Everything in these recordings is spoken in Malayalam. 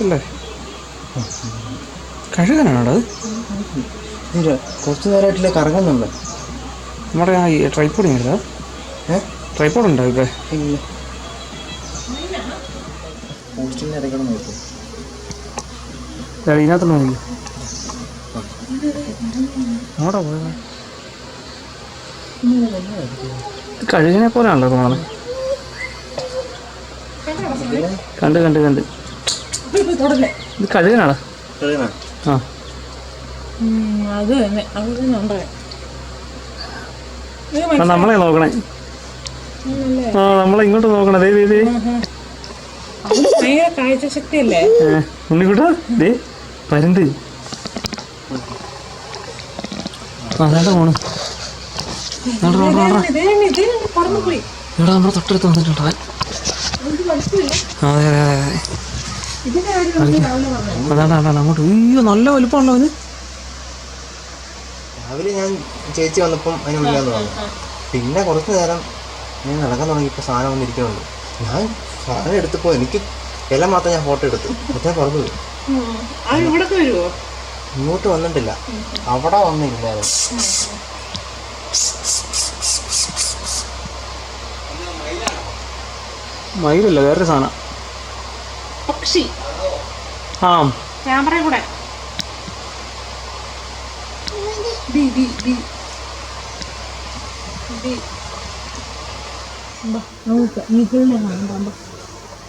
അല്ലേ? കഴുകാനാണോ അത് ഇല്ല കുറച്ച് നേരമായിട്ടില്ല കറങ്ങുന്നുണ്ട് നമ്മുടെ ആ ട്രൈപ്പോഡ് ഇല്ല ട്രൈപ്പോഡ് ഉണ്ടോ ഇപ്പൊ ഇല്ല. ഇതിനകത്തുള്ള മതി അങ്ങോട്ടാ പോയത്? കഴുകിനെ പോലെയാണല്ലോ തോന്നുന്നത്. കണ്ട് കണ്ട് കണ്ട്. ഇത് കഴുകനാടാ ആ. അത് തന്നെ. അത് തന്നെ ഉണ്ടായി നമ്മളെ നോക്കണേ. ആ നമ്മളെ ഇങ്ങോട്ട് നോക്കണേ. ദേ ദേ കാഴ്ചശക്തിയല്ലേ? ഉണ്ണിക്കുട്ടാ ദേ പരുന്ത്. ആ വേണ്ട പോണ് ഇവിടെ നമ്മുടെ തൊട്ടടുത്ത് വന്നിട്ടുണ്ട് അതെ അതെ അതെ. അതാണ് അതാണ് അങ്ങോട്ട്. അയ്യോ നല്ല വലുപ്പമാണല്ലോ അവന്. രാവിലെ ഞാൻ ചേച്ചി വന്നപ്പം അതിന് വിളിക്കാന്ന് പറഞ്ഞു. പിന്നെ കുറച്ച് നേരം ഞാൻ നടക്കാൻ തുടങ്ങി തുടങ്ങിയപ്പോൾ സാധനം വന്നിരിക്കുന്നുണ്ട്. ഞാൻ സാധനം എടുത്തപ്പോൾ എനിക്ക് ഇല മാത്രം ഞാൻ ഫോട്ടോ എടുത്തു. മറ്റേ പറഞ്ഞു പോയി. ഇങ്ങോട്ട് വന്നിട്ടില്ല. അവിടെ വന്നില്ലായിരുന്നു. മയിലല്ല വേറൊരു സാധനം. പക്ഷി ആ. ക്യാമറ കൂടെ. B B B.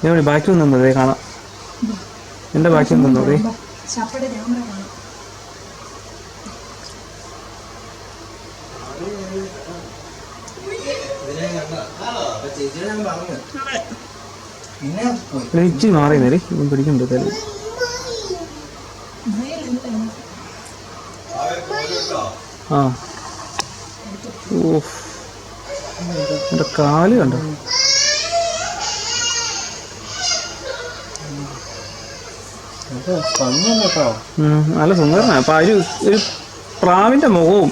ഞാൻ ബാക്കി നിന്നതേ കാണാം. എന്റെ ബാക്കി നിന്നതേ പോയി ഇത് ഇച്ചിരി മാറി നേരെ ഇവൻ പിടിക്കുന്നുണ്ട് തല ആ. ഓ എന്റെ കാൽ കണ്ടോ? നല്ല സുന്ദരനാ. അപ്പൊ ഒരു പ്രാവിന്റെ മുഖവും.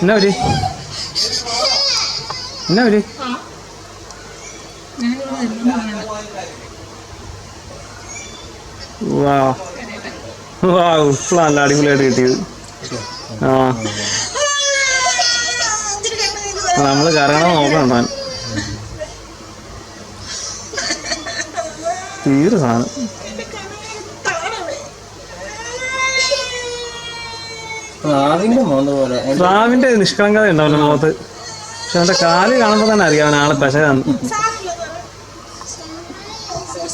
എന്നാ ഒരു എന്നാ ഒരു വാ. വാ നല്ല അടിപൊളിയായിട്ട് കിട്ടിയത്. ആ. നമ്മൾ കറങ്ങണം നോക്കണം തീരെ സാധനം. റാവിന്റെ നിഷ്കളങ്കത ഉണ്ടാവില്ല മുഖത്ത്. പക്ഷെ അവന്റെ കാൽ കാണുമ്പോ തന്നെ അറിയാം അവൻ ആളെ പശ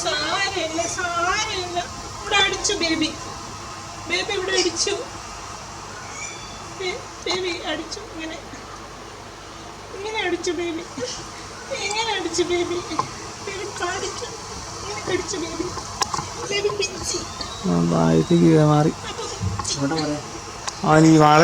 സാരമില്ല സാരമില്ല ഇവിടെ അടിച്ചു ബേബി. ബേബി ഇവിടെ അടിച്ചു ബേ- ബേബി. അടിച്ചു ഇങ്ങനെ ഇങ്ങനെ അടിച്ചു ബേബി. ഇങ്ങനെ അടിച്ചു ബേബി ബേബി മാറി. അവൻ ഈ വാഴ